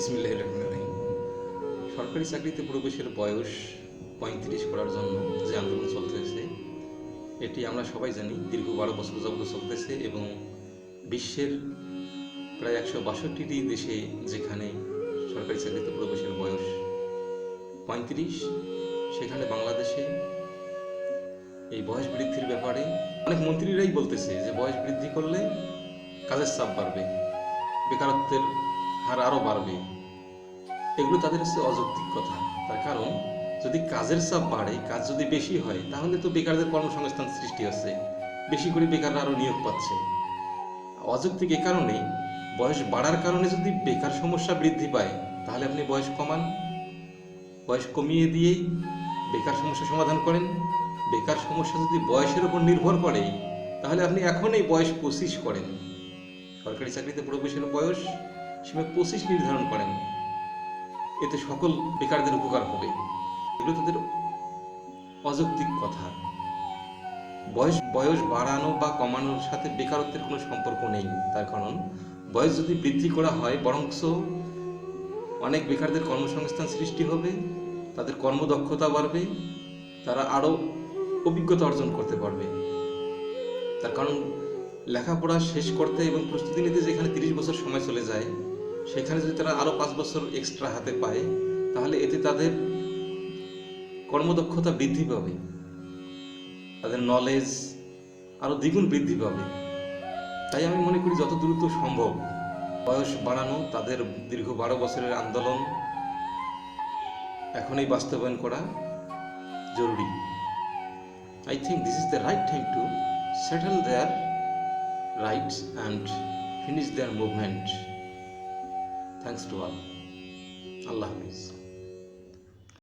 ইসমিল্লাহ রহমান রহিম সরকারি চাকরিতে প্রবেশের বয়স পঁয়ত্রিশ করার জন্য যে আন্দোলন চলতেছে, এটি আমরা সবাই জানি, দীর্ঘ বারো বছর যাবত চলতেছে এবং বিশ্বের প্রায় একশো বাষট্টিটি দেশে যেখানে সরকারি চাকরিতে প্রবেশের বয়স পঁয়ত্রিশ, সেখানে বাংলাদেশে এই বয়স বৃদ্ধির ব্যাপারে অনেক মন্ত্রীরাই বলতেছে যে বয়স বৃদ্ধি করলে কাজের চাপ বাড়বে, বেকারত্বের হার আরও বাড়বে। এগুলো তাদের হচ্ছে অযৌক্তিক কথা। তার কারণ, যদি কাজের চাপ বাড়ে, কাজ যদি বেশি হয়, তাহলে তো বেকারদের কর্মসংস্থান সৃষ্টি হচ্ছে। বেশি করে বেকাররা আরও নিয়োগ পাচ্ছে। অযৌক্তিক এ কারণে, বয়স বাড়ার কারণে যদি বেকার সমস্যা বৃদ্ধি পায়, তাহলে আপনি বয়স কমান। বয়স কমিয়ে দিয়েই বেকার সমস্যা সমাধান করেন। বেকার সমস্যা যদি বয়সের উপর নির্ভর করে, তাহলে আপনি এখনই বয়স পঁচিশ করেন। সরকারি চাকরিতে প্রবেশের বয়স সীমা পঁচিশ নির্ধারণ করেন। এতে সকল বেকারদের উপকার হবে। এগুলো তাদের অযৌক্তিক কথা। বয়স বয়স বাড়ানো বা কমানোর সাথে বেকারত্বের কোনো সম্পর্ক নেই। তার কারণ, বয়স যদি বৃদ্ধি করা হয় বরংস অনেক বেকারদের কর্মসংস্থান সৃষ্টি হবে, তাদের কর্মদক্ষতা বাড়বে, তারা আরও অভিজ্ঞতা অর্জন করতে পারবে। তার কারণ, লেখাপড়া শেষ করতে এবং প্রস্তুতি নিতে যেখানে তিরিশ বছর সময় চলে যায় সেখানে যদি তারা আরও পাঁচ বছর এক্সট্রা হাতে পায়, তাহলে এতে তাদের কর্মদক্ষতা বৃদ্ধি পাবে। তাদের নলেজ আরও দ্বিগুণ বৃদ্ধি পাবে। তাই আমি মনে করি যত দ্রুত সম্ভব বয়স বাড়ানো, তাদের দীর্ঘ বারো বছরের আন্দোলন এখনই বাস্তবায়ন করা জরুরি। I think this is the right time to settle their rights and finish their movement. thanks to all allah peace.